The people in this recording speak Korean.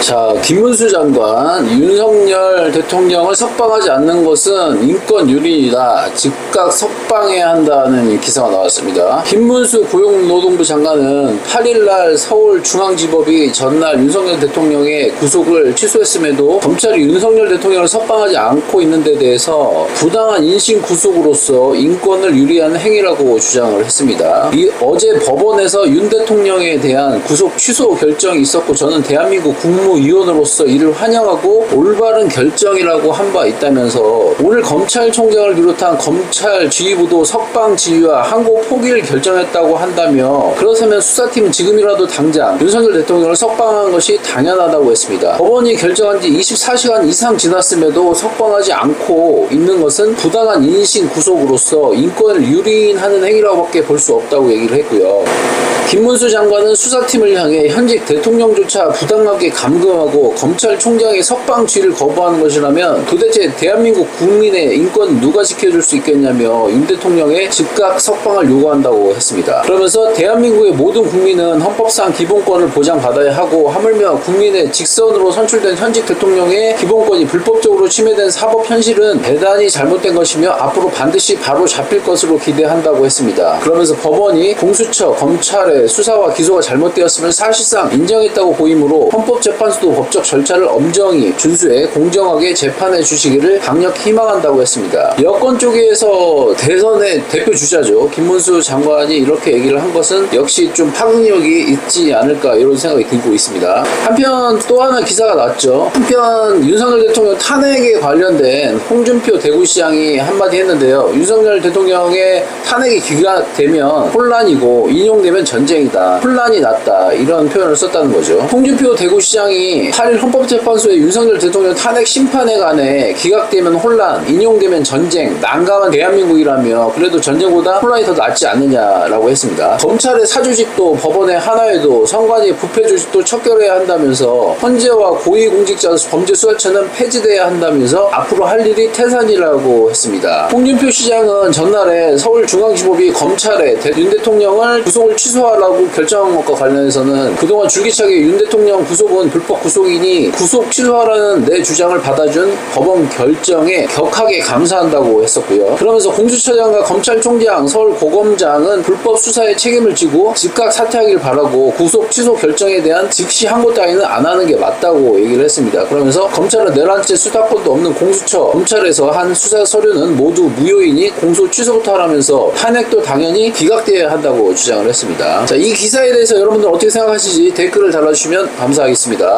자, 김문수 장관, 윤석열 대통령을 석방하지 않는 것은 인권 유린이다. 즉각 석방해야 한다는 기사가 나왔습니다. 김문수 고용노동부 장관은 8일날 서울중앙지법이 전날 윤석열 대통령의 구속을 취소했음에도 검찰이 윤석열 대통령을 석방하지 않고 있는 데 대해서 부당한 인신 구속으로서 인권을 유리한 행위라고 주장을 했습니다. 이 어제 법원에서 윤 대통령에 대한 구속 취소 결정이 있었고 저는 대한민국 국무 위원으로서 이를 환영하고 올바른 결정이라고 한 바 있다면서 오늘 검찰총장을 비롯한 검찰 지휘부도 석방 지휘와 항고 포기를 결정했다고 한다며 그렇다면 수사팀은 지금이라도 당장 윤석열 대통령을 석방하는 것이 당연하다고 했습니다. 법원이 결정한 지 24시간 이상 지났음에도 석방하지 않고 있는 것은 부당한 인신 구속으로서 인권을 유린하는 행위라고밖에 볼 수 없다고 얘기를 했고요. 김문수 장관은 수사팀을 향해 현직 대통령조차 부당하게 감금하고 검찰총장의 석방 지휘를 거부하는 것이라면 도대체 대한민국 국민의 인권 누가 지켜줄 수 있겠냐며 윤 대통령의 즉각 석방을 요구한다고 했습니다. 그러면서 대한민국의 모든 국민은 헌법상 기본권을 보장받아야 하고 하물며 국민의 직선으로 선출된 현직 대통령의 기본권이 불법적으로 침해된 사법 현실은 대단히 잘못된 것이며 앞으로 반드시 바로 잡힐 것으로 기대한다고 했습니다. 그러면서 법원이 공수처, 검찰의 수사와 기소가 잘못되었음을 사실상 인정했다고 보이므로 헌법재판소도 법적 절차를 엄정히 준수해 공정하게 재판해 주시기를 강력히 희망한다고 했습니다. 여권 쪽에서 대선의 대표 주자죠. 김문수 장관이 이렇게 얘기를 한 것은 역시 좀 파급력이 있지 않을까 이런 생각이 들고 있습니다. 한편 또 하나 기사가 났죠. 한편 윤석열 대통령 탄핵에 관련된 홍준표 대구시장이 한마디 했는데요. 윤석열 대통령의 탄핵이 기각되면 혼란이고 인용되면 전 쟁이다. 혼란이 났다. 이런 표현을 썼다는 거죠. 홍준표 대구시장이 8일 헌법재판소에 윤석열 대통령 탄핵 심판에 관해 기각되면 혼란, 인용되면 전쟁, 난감한 대한민국이라며 그래도 전쟁보다 혼란이 더 낫지 않느냐라고 했습니다. 검찰의 사조직도 법원의 하나에도 선관위 부패조직도 척결해야 한다면서 헌재와 고위공직자 범죄수사처는 폐지돼야 한다면서 앞으로 할 일이 태산이라고 했습니다. 홍준표 시장은 전날에 서울중앙지법이 검찰에 대- 윤 대통령을 구속을 취소하라 고 결정한 것과 관련해서는 그동안 줄기차게 윤 대통령 구속은 불법 구속이니 구속 취소하라는 내 주장을 받아준 법원 결정에 격하게 감사한다고 했었고요. 그러면서 공수처장과 검찰총장, 서울고검장은 불법 수사에 책임을 지고 즉각 사퇴하길 바라고 구속 취소 결정에 대한 즉시 항고 따위는 안 하는 게 맞다고 얘기를 했습니다. 그러면서 검찰은 내란죄 수사권도 없는 공수처, 검찰에서 한 수사 서류는 모두 무효이니 공소 취소부터 하라면서 탄핵도 당연히 기각되어야 한다고 주장을 했습니다. 자, 이 기사에 대해서 여러분들 어떻게 생각하시지 댓글을 달아주시면 감사하겠습니다.